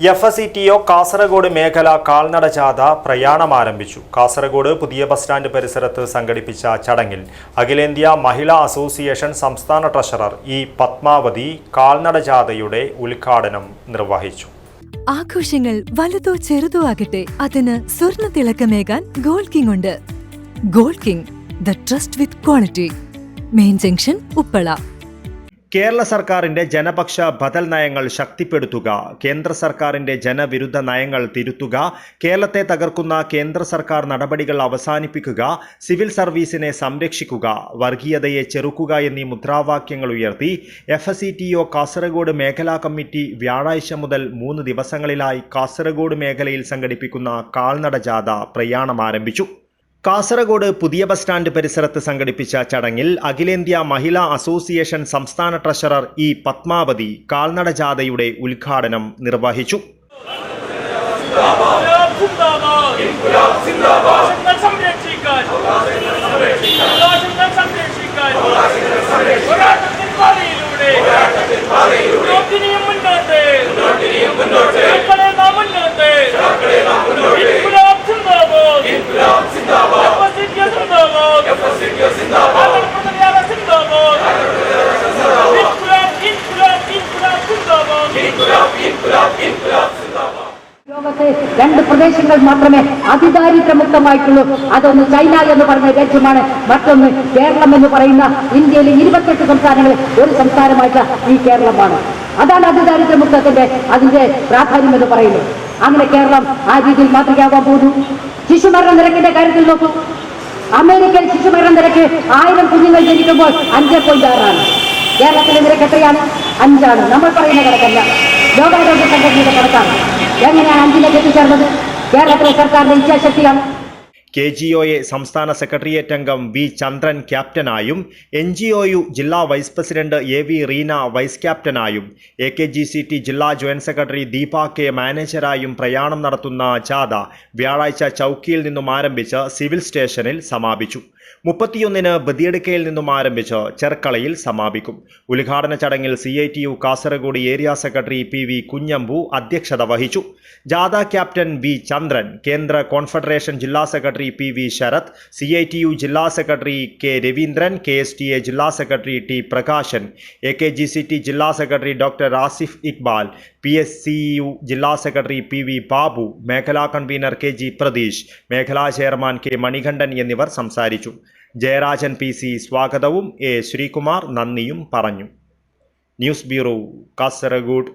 F S E T O Kasaragod മേഖല കാൽനട ജാഥ പ്രയാണം ആരംഭിച്ചു കാസർഗോഡ് പുതിയ ബസ് സ്റ്റാൻഡ് പരിസരത്ത് സംഘടിപ്പിച്ച ചടങ്ങിൽ അഖിലേന്ത്യാ മഹിളാ അസോസിയേഷൻ സംസ്ഥാന ട്രഷറർ ഇ പത്മാവതി കാൽനട ജാഥയുടെ ഉദ്ഘാടനം നിർവഹിച്ചു. ആഘോഷങ്ങൾ വലുതോ ചെറുതോ ആകട്ടെ അതിന് സ്വർണ തിളക്കമേകാൻ ഗോൾഡ് കിങ് ഉണ്ട്. Gold king the trust with quality. Main junction Uppala. Kerala സർക്കാരിന്റെ ജനപക്ഷ ബദൽ നയങ്ങൾ ശക്തിപ്പെടുത്തുക കേന്ദ്ര സർക്കാരിന്റെ ജനവിരുദ്ധ നയങ്ങൾ തിരുത്തുക കേരളത്തെ തകർക്കുന്ന കേന്ദ്ര സർക്കാർ നടപടികൾ അവസാനിപ്പിക്കുക സിവിൽ സർവീസിനെ സംരക്ഷിക്കുക വർഗീയതയെ ചെറുക്കുക എന്നീ മുദ്രാവാക്യങ്ങൾ ഉയർത്തി എഫ് എസ് കാസർഗോഡ് മേഖലാ കമ്മിറ്റി വ്യാഴാഴ്ച മുതൽ മൂന്ന് ദിവസങ്ങളിലായി കാസർഗോഡ് മേഖലയിൽ സംഘടിപ്പിക്കുന്ന കാൽനട ജാഥ പ്രയാണം ആരംഭിച്ചു. കാസർഗോഡ് പുതിയ ബസ് സ്റ്റാൻഡ് പരിസരത്ത് സംഘടിപ്പിച്ച ചടങ്ങിൽ അഖിലേന്ത്യാ മഹിളാ അസോസിയേഷൻ സംസ്ഥാന ട്രഷറർ ഇ പത്മാവതി കാൽനട ജാഥയുടെ ഉദ്ഘാടനം നിർവഹിച്ചു. സംരക്ഷിക്കാൻ രണ്ട് പ്രദേശങ്ങൾ മാത്രമേ അതിദാരിദ്ര്യമുക്തമായിട്ടുള്ളൂ അതൊന്ന് ചൈന എന്ന് പറഞ്ഞ രാജ്യമാണ്. മറ്റൊന്ന് കേരളം എന്ന് പറയുന്ന ഇന്ത്യയിലെ ഇരുപത്തെട്ട് സംസ്ഥാനങ്ങളിൽ ഒരു സംസ്ഥാനമായിട്ട് ഈ കേരളമാണ്. അതാണ് അതിദാരിദ്ര്യമുക്തത്തിന്റെ അതിന്റെ പ്രാധാന്യം എന്ന് പറയുന്നത്. അങ്ങനെ കേരളം ആ രീതിയിൽ മാതൃകയാവാൻ പോകുന്നു. ശിശുമരണ നിരക്കിന്റെ കാര്യത്തിൽ നോക്കൂ. അമേരിക്കൻ ശിശുമരണ നിരക്ക് ആയിരം കുഞ്ഞുങ്ങൾ ജനിക്കുമ്പോൾ അഞ്ച് പോയിന്റ് ആറാണ്. കേരളത്തിലെ നിരക്ക് എത്രയാണ്? അഞ്ചാണ്. നമ്മൾ പറയുന്ന കണക്കല്ല. ലോകാരോഗ്യ സംഘടനയുടെ പുറത്താണ് എങ്ങനെയാണ് അഞ്ചിലേക്ക് എത്തിച്ചേർന്നത് കേരളത്തിലെ സർക്കാരിന്റെ ഇച്ഛാശക്തിയാണ് കെ ജി ഒ എ സംസ്ഥാന സെക്രട്ടേറിയറ്റ് അംഗം വി ചന്ദ്രൻ ക്യാപ്റ്റനായും എൻ ജി ഒ യു ജില്ലാ vice president A V Reena vice ക്യാപ്റ്റനായും A K G C T ജില്ലാ ജോയിന്റ് സെക്രട്ടറി ദീപ കെ മാനേജരായും പ്രയാണം നടത്തുന്ന ജാഥ വ്യാഴാഴ്ച ചൌക്കിയിൽ നിന്നും ആരംഭിച്ച് സിവിൽ സ്റ്റേഷനിൽ സമാപിച്ചു. മുപ്പത്തിയൊന്നിന് ബദിയടുക്കയിൽ നിന്നും ആരംഭിച്ച് ചെർക്കളയിൽ സമാപിക്കും. ഉദ്ഘാടന ചടങ്ങിൽ C I T U Kasaragod area secretary P V Kunhambu അധ്യക്ഷത വഹിച്ചു. ജാഥ ക്യാപ്റ്റൻ വി ചന്ദ്രൻ കേന്ദ്ര കോൺഫെഡറേഷൻ ജില്ലാ secretary P V Sarath C I T U ജില്ലാ secretary K Raveendran K S T A ജില്ലാ secretary T Prakashan A K G C T ജില്ലാ secretary doctor Asif Iqbal P S C U ജില്ലാ secretary P V Babu മേഖലാ convener K G Pratheesh മേഖലാ chairman K Manikandan എന്നിവർ സംസാരിച്ചു. Jayarajan P C സ്വാഗതവും A Sreekumar നന്ദിയും പറഞ്ഞു. News bureau Kasaragod.